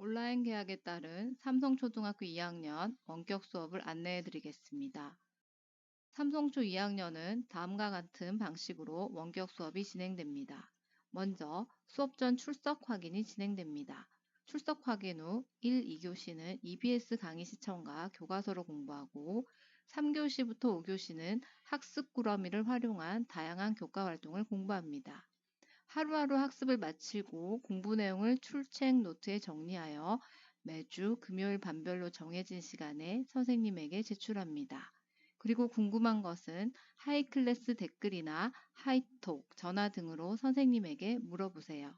온라인 계약에 따른 삼성초등학교 2학년 원격 수업을 안내해 드리겠습니다. 삼성초 2학년은 다음과 같은 방식으로 원격 수업이 진행됩니다. 먼저 수업 전 출석 확인이 진행됩니다. 출석 확인 후 1, 2교시는 EBS 강의 시청과 교과서로 공부하고 3교시부터 5교시는 학습 꾸러미를 활용한 다양한 교과 활동을 공부합니다. 하루하루 학습을 마치고 공부 내용을 출첵 노트에 정리하여 매주 금요일 반별로 정해진 시간에 선생님에게 제출합니다. 그리고 궁금한 것은 하이클래스 댓글이나 하이톡, 전화 등으로 선생님에게 물어보세요.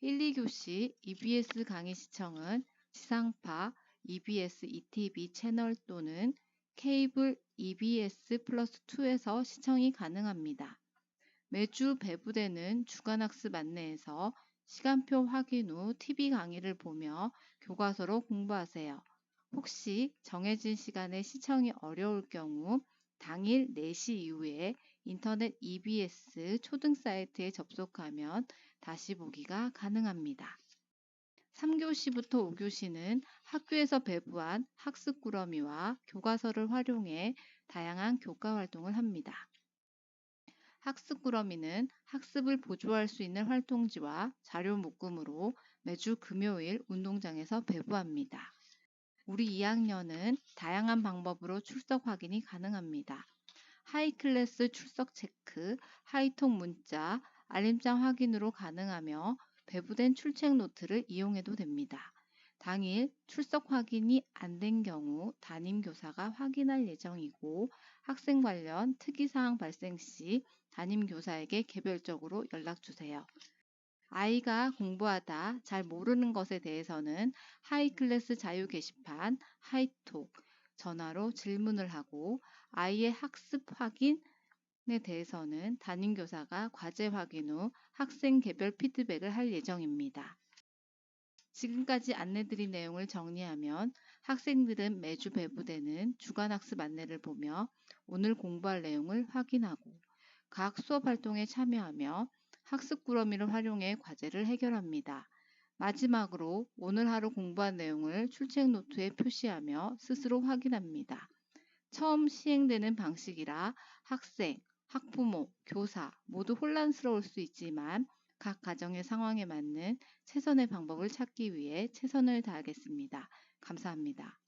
1, 2교시 EBS 강의 시청은 지상파 EBS ETV 채널 또는 케이블 EBS 플러스 2에서 시청이 가능합니다. 매주 배부되는 주간학습 안내에서 시간표 확인 후 TV 강의를 보며 교과서로 공부하세요. 혹시 정해진 시간에 시청이 어려울 경우 당일 4시 이후에 인터넷 EBS 초등 사이트에 접속하면 다시 보기가 가능합니다. 3교시부터 5교시는 학교에서 배부한 학습 꾸러미와 교과서를 활용해 다양한 교과 활동을 합니다. 학습 꾸러미는 학습을 보조할 수 있는 활동지와 자료 묶음으로 매주 금요일 운동장에서 배부합니다. 우리 2학년은 다양한 방법으로 출석 확인이 가능합니다. 하이클래스 출석 체크, 하이톡 문자, 알림장 확인으로 가능하며 배부된 출첵 노트를 이용해도 됩니다. 당일 출석 확인이 안 된 경우 담임교사가 확인할 예정이고 학생 관련 특이사항 발생 시 담임교사에게 개별적으로 연락주세요. 아이가 공부하다 잘 모르는 것에 대해서는 하이클래스 자유 게시판 하이톡 전화로 질문을 하고 아이의 학습 확인 에 대해서는 담임교사가 과제 확인 후 학생 개별 피드백을 할 예정입니다. 지금까지 안내드린 내용을 정리하면 학생들은 매주 배부되는 주간학습 안내를 보며 오늘 공부할 내용을 확인하고 각 수업 활동에 참여하며 학습 꾸러미를 활용해 과제를 해결합니다. 마지막으로 오늘 하루 공부한 내용을 출첵 노트에 표시하며 스스로 확인합니다. 처음 시행되는 방식이라 학생, 학부모, 교사 모두 혼란스러울 수 있지만 각 가정의 상황에 맞는 최선의 방법을 찾기 위해 최선을 다하겠습니다. 감사합니다.